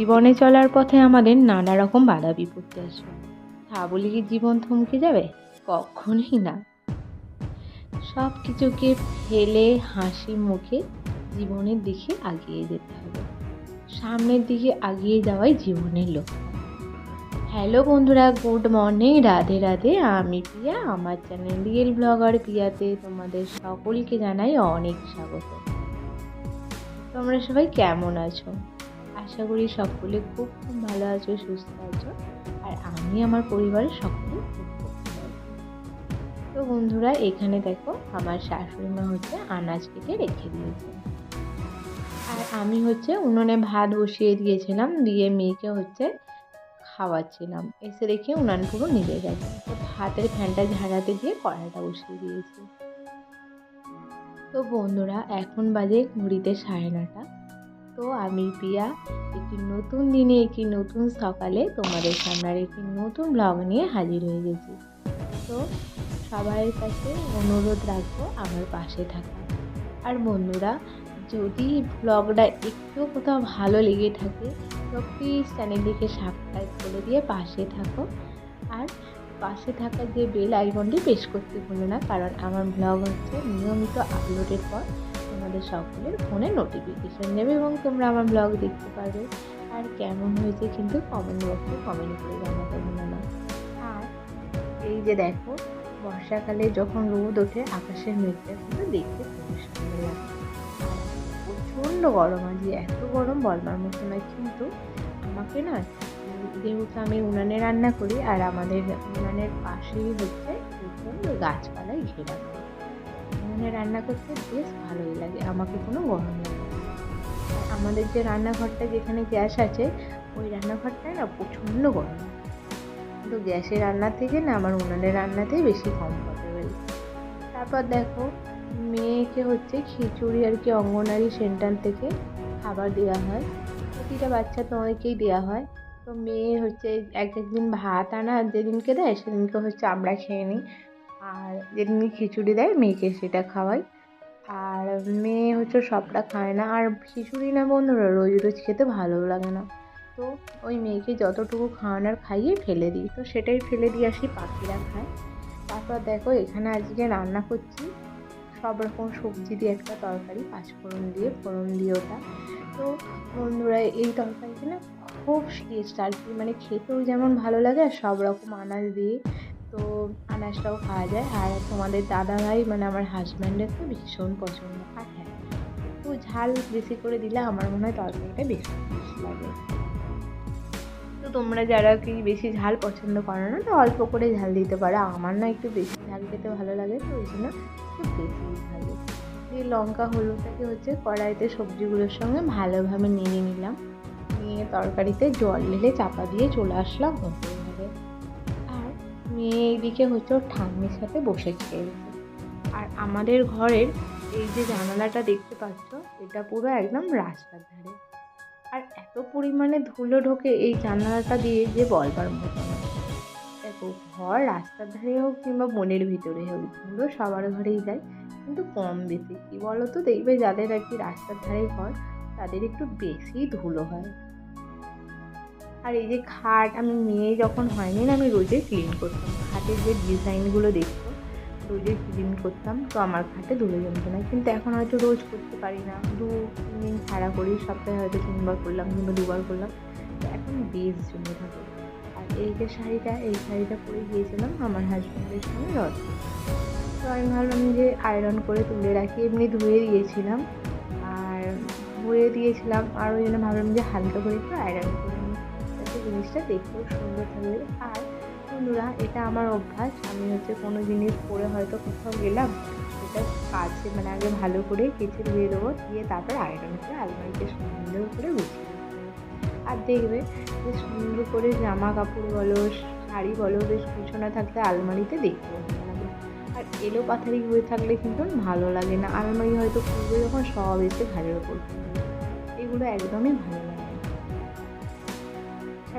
জীবনে চলার পথে আমাদের নানা রকম বাধা বিপত্তি আসবে তা বলে কি জীবন থমকে যাবে? কখনোই না। সব কিছুকে ফেলে হাসি মুখে জীবনের দিকে আগিয়ে যেতে হবে। সামনের দিকে আগিয়ে যাওয়াই জীবনের লক্ষ্য। হ্যালো বন্ধুরা, গুড মর্নিং। রাধে রাধে, আমি প্রিয়া। আমার চ্যানেল রিয়েল ব্লগার প্রিয়াতে তোমাদের সকলকে জানাই অনেক স্বাগত। তোমরা সবাই কেমন আছো? আশা করি সকলে খুব খুব ভালো আছো, সুস্থ আছো। আর আমি আমার পরিবারের সকলে খুব খুব তো বন্ধুরা, এখানে দেখো আমার শাশুড়ি মা হচ্ছে আনাজ কেটে রেখে দিয়েছে। আর আমি হচ্ছে উনুনে ভাত বসিয়ে দিয়েছিলাম, দিয়ে মেয়েকে হচ্ছে খাওয়াচ্ছিলাম। এসে দেখি উনান পুরো নিভে গেছে। তো ভাতের ফ্যানটা ঝাড়াতে দিয়ে কড়াটা বসিয়ে দিয়েছি। তো বন্ধুরা, এখন বাজে ঘড়িতে সাড়ে নটা। তো আমি পিয়া একটি নতুন দিনে, একটি নতুন সকালে তোমাদের সামনে একটি নতুন ব্লগ নিয়ে হাজির হয়ে গেছি। তো সবার কাছে অনুরোধ রাখব আমার পাশে থাকা। আর বন্ধুরা, যদি ব্লগটা একটু কোথাও ভালো লেগে থাকে, তো প্লিজ চ্যানেলটিকে সাবস্ক্রাইব করে দিয়ে পাশে থাকো। আর পাশে থাকা যে বেল আইকনটি প্রেস করতে ভুলো না, কারণ আমার ব্লগ হচ্ছে নিয়মিত আপলোডের পর। তোমাদের সকলের ফোনে নোটিফিকেশান নেবে এবং তোমরা আমার ব্লগ দেখতে পারবে। আর কেমন হয়েছে কিন্তু কমেন্ট বক্সে কমেন্ট করে জানাতে ভুলো না। আর এই যে দেখো, বর্ষাকালে যখন রোদ ওঠে, আকাশের মেঘটা কিন্তু দেখতে খুব সুন্দর লাগে। প্রচণ্ড গরম, আজ এত গরম, বলবার মতো নয়, কিন্তু আমাকে না যেহেতু আমি উনানে রান্না করি, আর আমাদের উনানের পাশেই হচ্ছে প্রচণ্ড গাছপালায় ঘেরা। উনানে রান্না করতে বেশ ভালোই লাগে, আমাকে কোনো গরম লাগে আমাদের যে রান্নাঘরটা যেখানে গ্যাস আছে, ওই রান্নাঘরটায় না প্রচণ্ড গরম। কিন্তু গ্যাসের রান্নার থেকে না আমার উনানের রান্নাতেই বেশি কমফর্টেবল তারপর দেখো, মেয়েকে হচ্ছে খিচুড়ি আর কি অঙ্গনারী সেন্টার থেকে খাবার দেওয়া হয়। প্রতিটা বাচ্চা তোমাদেরকেই দেওয়া হয়। তো মেয়ে হচ্ছে এক একদিন ভাত আনা যেদিনকে দেয়, সেদিনকে হচ্ছে আমরা খেয়ে নিই। আর যেদিনকে খিচুড়ি দেয় মেয়েকে সেটা খাওয়াই। আর মেয়ে হচ্ছে সবটা খায় না। আর খিচুড়ি না বন্ধুরা, রোজ রোজ খেতে ভালোও লাগে না। তো ওই মেয়েকে যতটুকু খাওয়ানোর খাইয়ে ফেলে দিই। তো সেটাই ফেলে দিয়ে আসি, পাখিরা খায়। তারপর দেখো এখানে আজকে রান্না করছি। সব রকম সবজি দিয়ে একটা তরকারি, পাঁচফোড়ন দিয়ে, ফোড়ন দিয়ে ওটা। তো বন্ধুরা, এই তরকারিটা না খুব টেস্ট আর কি মানে খেতেও যেমন ভালো লাগে, আর সব রকম আনাজ দিয়ে তো আনাজটাও খাওয়া যায়। আর তোমাদের দাদা ভাই মানে আমার হাজব্যান্ডের তো ভীষণ পছন্দ। আর হ্যাঁ একটু ঝাল বেশি করে দিলে আমার মনে হয় তরকারিটা বেশি লাগে। তো তোমরা যারা কি বেশি ঝাল পছন্দ করো না, তো অল্প করে ঝাল দিতে পারো। আমার না একটু বেশি ঝাল খেতে ভালো লাগে, তো ওই জন্য একটু বেশি ভালো দিয়ে লঙ্কা, হলুদটাকে হচ্ছে কড়াইতে সবজিগুলোর সঙ্গে ভালোভাবে নিয়ে নিলাম। নিয়ে তরকারিতে জল ঢেলে চাপা দিয়ে চলে আসলাম। আর মেয়ে এইদিকে হচ্ছে ওর ঠাম্মির সাথে বসে খেয়েছে আর আমাদের ঘরের এই যে জানালাটা দেখতে পাচ্ছ, এটা পুরো একদম রাস্তার ধারে। আর এত পরিমাণে ধুলো ঢোকে এই জানালাটা দিয়ে যে বলবার মতো। দেখো, ঘর রাস্তার ধারে হোক কিংবা বনের ভিতরে হোক, ধুলো সবার ঘরেই যায়, কিন্তু কম বেশি। কী বলো তো দেখবে যাদের আর কি রাস্তার ধারে ঘর, তাদের একটু বেশি ধুলো হয়। আর এই যে খাট আমি মেয়ে যখন হয়নি না, আমি রোজে ক্লিন করতাম। খাটের যে ডিজাইনগুলো দেখতো রোজে ক্লিন করতাম, তো আমার খাটে ধুলো জমতো না। কিন্তু এখন হয়তো রোজ করতে পারি না। দু তিন দিন ছাড়া করি, সপ্তাহে হয়তো তিনবার করলাম কিংবা দুবার করলাম। তো এখন বেশ জমে থাকে আর এই যে শাড়িটা, এই শাড়িটা পরে গিয়েছিলাম আমার হাজব্যান্ডের সঙ্গে রথ। তো আমি ভাবলাম যে আয়রন করে তুলে রাখি, এমনি ধুয়ে দিয়েছিলাম। আর ধুয়ে দিয়েছিলাম, আর ওই জন্য ভাবলাম যে হালকা করে একটু আয়রন জিনিসটা দেখতেও সুন্দর থাকবে আর বন্ধুরা, এটা আমার অভ্যাস। আমি হচ্ছে কোনো জিনিস পরে হয়তো কোথাও গেলাম, এটা কাছে মানে আগে ভালো করে কেচে ধুয়ে দেবো, দিয়ে তারপর আয়রন করে আলমারিতে সুন্দর করে গুছিয়ে আর দেখবে যে সুন্দর করে জামা কাপড় বলো, শাড়ি বলো, বেশ গুছানো থাকলে আলমারিতে লাগে। আর এলো পাথারি হয়ে থাকলে কিন্তু ভালো লাগে না। আলমারি হয়তো খুলবে যখন, সব এসে ঘাড়ের ওপর এগুলো একদমই ভালো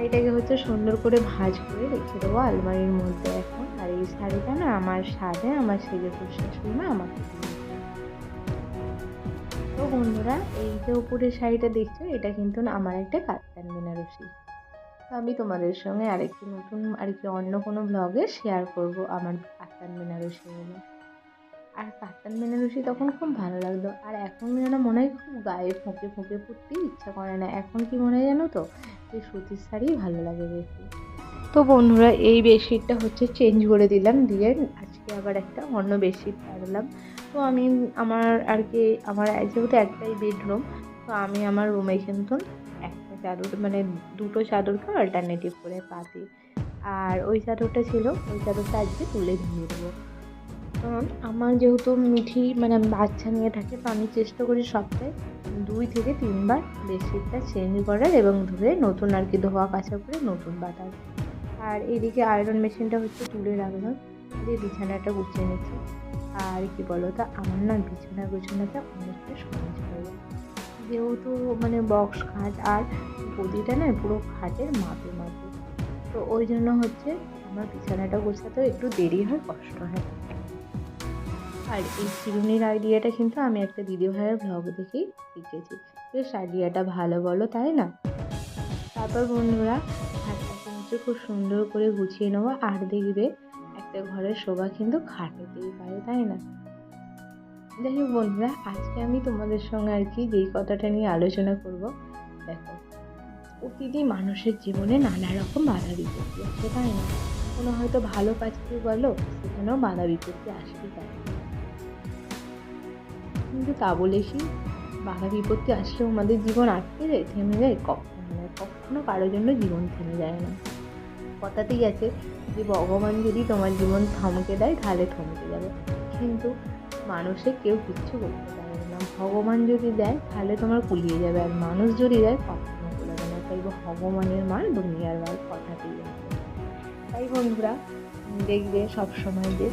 শাড়িটাকে হচ্ছে সুন্দর করে ভাঁজ করে রেখে দেবো আলমারির মধ্যে এখন। আর এই শাড়িটা না আমার সাথে আমার সেজে শাশুড়ি মা আমাকে তো বন্ধুরা, এই যে উপরের শাড়িটা দেখছ, এটা কিন্তু না আমার একটা কাতান বেনারসি। তো আমি তোমাদের সঙ্গে আরেকটি নতুন আর কি অন্য কোনো ব্লগে শেয়ার করব আমার কাতান বেনারসিগুলো আর কাতান বেনারসি তখন খুব ভালো লাগতো। আর এখন যেন মনে হয় খুব গায়ে ফুঁকে ফুঁকে পড়তেই ইচ্ছা করে না। এখন কি মনে হয় জানো তো? যে সুতির শাড়ি ভালো লাগে বেশি। তো বন্ধুরা, এই বেডশিটটা হচ্ছে চেঞ্জ করে দিলাম। দিয়ে আজকে আবার একটা অন্য বেডশিট পারলাম তো আমি আমার আর কি, আমার যেহেতু একটাই বেডরুম, তো আমি আমার রুমে কিন্তু একটা চাদর মানে দুটো চাদরকে অল্টারনেটিভ করে পাতি। আর ওই চাদরটা ছিল, ওই চাদরটা আজকে তুলে ধুয়ে দেবো। কারণ আমার যেহেতু মিঠি মানে বাচ্চা নিয়ে থাকে, তো আমি চেষ্টা করি সপ্তাহে দুই থেকে তিনবার বেডশিটটা চেঞ্জ করার এবং ধুয়ে নতুন আর কি, ধোয়া কাছা করে নতুন বাটার আর এদিকে আয়রন মেশিনটা হচ্ছে তুলে রাখলাম, দিয়ে বিছানাটা গুছিয়ে নিচ্ছি। আর কি বলো তা আমার না বিছানা গোছানোটা অনেকটা সহজ হয়ে যেহেতু মানে বক্স, খাট আর গদিটা না পুরো খাটের মাপে মাপে। তো ওই জন্য হচ্ছে আমার বিছানাটা গোছাতেও একটু দেরি হয়, কষ্ট হয়। আর এই চিরুনির আইডিয়াটা কিন্তু আমি একটা দিদি ভাইয়ের ব্লগ দেখেই শিখেছি। বেশ আইডিয়াটা ভালো বলো, তাই না? তারপর বন্ধুরা খাটটা কিন্তু খুব সুন্দর করে গুছিয়ে নেব আর দেখবে একটা ঘরের শোভা কিন্তু খাটেতেই পারে, তাই না? যাই হোক বন্ধুরা, আজকে আমি তোমাদের সঙ্গে আর কি যেই কথাটা নিয়ে আলোচনা করব, দেখো, প্রতিটি মানুষের জীবনে নানা রকম বাধা বিপত্তি আছে তাই না? কোনো হয়তো ভালো কাজ কেউ বলো, সেখানেও বাধা বিপত্তি আসতেই পারে। কিন্তু তা বলে কি বাধা বিপত্তি আসলেও আমাদের জীবন আটকে যায়, থেমে যায় কখনো নয় কখনো কারোর জন্য জীবন থেমে যায় না। কথাতেই আছে যে, ভগবান যদি তোমার জীবন থমকে দেয়, তাহলে থমকে যাবে। কিন্তু মানুষে কেউ কিচ্ছু করতে পারবে না। ভগবান যদি দেয়, তাহলে তোমার কুলিয়ে যাবে। আর মানুষ যদি দেয়, কখনো কুলাবে না। তাই ভগবানের মার দুনিয়ার মার কথাতেই আছে। তাই বন্ধুরা, দেখবে সবসময় যে,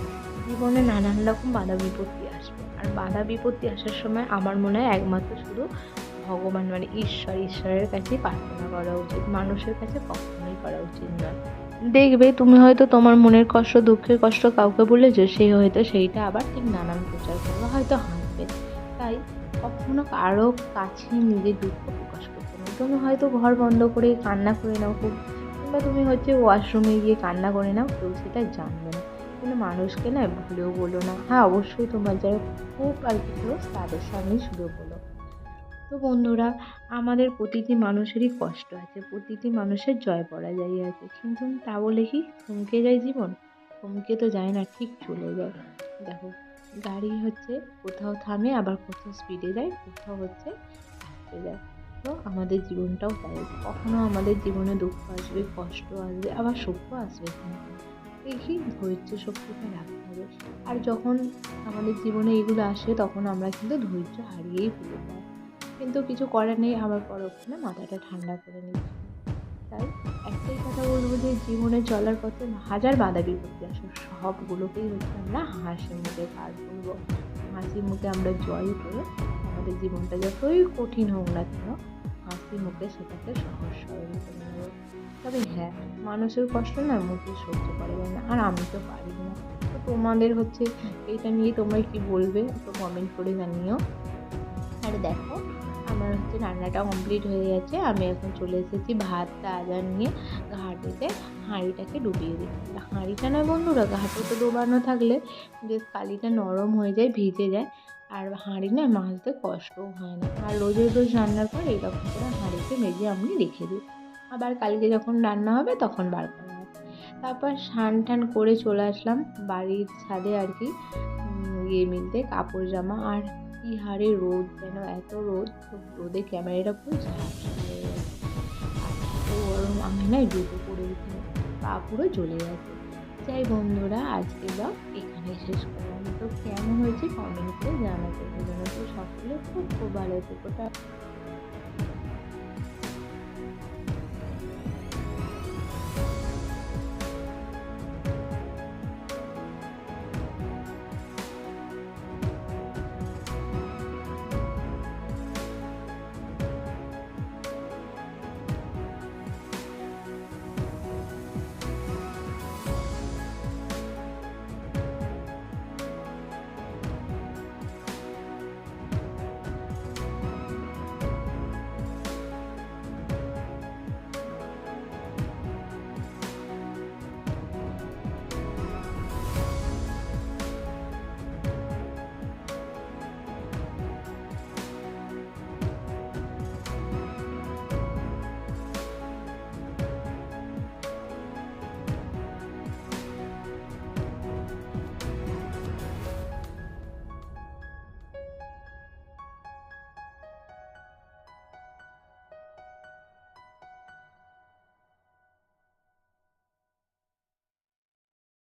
জীবনে নানান রকম বাধা বিপত্তি আর বাধা বিপত্তি আসার সময় আমার মনে হয় একমাত্র শুধু ভগবান মানে ঈশ্বর, ঈশ্বরের কাছেই প্রার্থনা করা উচিত। মানুষের কাছে কখনোই করা উচিত নয়। দেখবে তুমি হয়তো তোমার মনের কষ্ট, দুঃখের কষ্ট কাউকে বলেছ সেই হয়তো সেইটা আবার ঠিক নানান প্রচার করবে, হয়তো হাসবে। তাই কখনো কারও কাছে নিজের দুঃখ প্রকাশ করতে না তুমি হয়তো ঘর বন্ধ করে কান্না করে নাও, খুব কিংবা তুমি হচ্ছে ওয়াশরুমে গিয়ে কান্না করে নাও, কেউ সেটা জানবে না। কিন্তু মানুষকে না ভুলেও বলো না। হ্যাঁ অবশ্যই তোমার যারা খুব আর কি তাদের সামনেই শুধু বলো। তো বন্ধুরা, আমাদের প্রতিটি মানুষেরই কষ্ট আছে, প্রতিটি মানুষের জয় পরাজয় আছে। কিন্তু তা বলে কি, থমকে যায় জীবন? থমকে তো যায় না, ঠিক চলে যায়। দেখো, গাড়ি হচ্ছে, কোথাও থামে, আবার কোথাও স্পিডে যায়, কোথাও হচ্ছে আসতে যায়। তো আমাদের জীবনটাও তাই, কখনো আমাদের জীবনে দুঃখ আসবে, কষ্ট আসবে, আবার সুখও আসবে কিন্তু। দেখি ধৈর্য শক্তিটা রাখতে হবে। আর যখন আমাদের জীবনে এগুলো আসে, তখন আমরা কিন্তু ধৈর্য হারিয়েই ফেলে। যাই কিন্তু কিছু করার নেই, আবার পরক্ষণে মাথাটা ঠান্ডা করে নিচ্ছি তাই একটাই কথা বলব যে, জীবনে চলার পথে হাজার বাধা বিপত্তি আসে। সবগুলোকেই হচ্ছে আমরা হাসি মুখে পার করব। হাসি মুখে আমরা জয় করে আমাদের জীবনটা যতই কঠিন হোক না কেন হাসি মুখে সেটাকে সহজ সরল করে নেব। তবে হ্যাঁ মানুষের কষ্ট না মুখে সহ্য করা যায় না। আর আমি তো পারি না। তো তোমাদের হচ্ছে এইটা নিয়ে তোমরা কি বলবে? তো কমেন্ট করে জানিও। আর দেখো, আমার হচ্ছে রান্নাটা কমপ্লিট হয়ে গেছে। আমি এখন চলে এসেছি ভাতটা আজার নিয়ে ঘাটেতে। হাঁড়িটাকে ডুবিয়ে দিই হাঁড়িটা নয় বন্ধুরা, ঘাটে তো ডোবানো থাকলে বেশ কালিটা নরম হয়ে যায়, ভিজে যায়। আর হাঁড়ি না মাজতে কষ্টও হয় না। আর রোজের রোজ রান্নার পর এইরকম করে হাঁড়িতে মেজে আমি রেখে দিই। আবার কালকে যখন রান্না হবে তখন বার করা হয় তারপর স্নান টান করে চলে আসলাম বাড়ির ছাদে আর কি ইয়ে মিলতে কাপড় জামা। আর কি হারে রোদ যেন, এত রোদ রোদে ক্যামেরাটা ঝাপসা হয়ে গেছে। এত গরম, আমি না জুতো পরে পা পুরো জ্বলে গেছে। যাই বন্ধুরা, আজকে ব্লগ এখানে শেষ করলাম। তো কেমন হয়েছে কমেন্ট করে জানাতে ভুলো তো সকলে খুব খুব ভালো থেকো।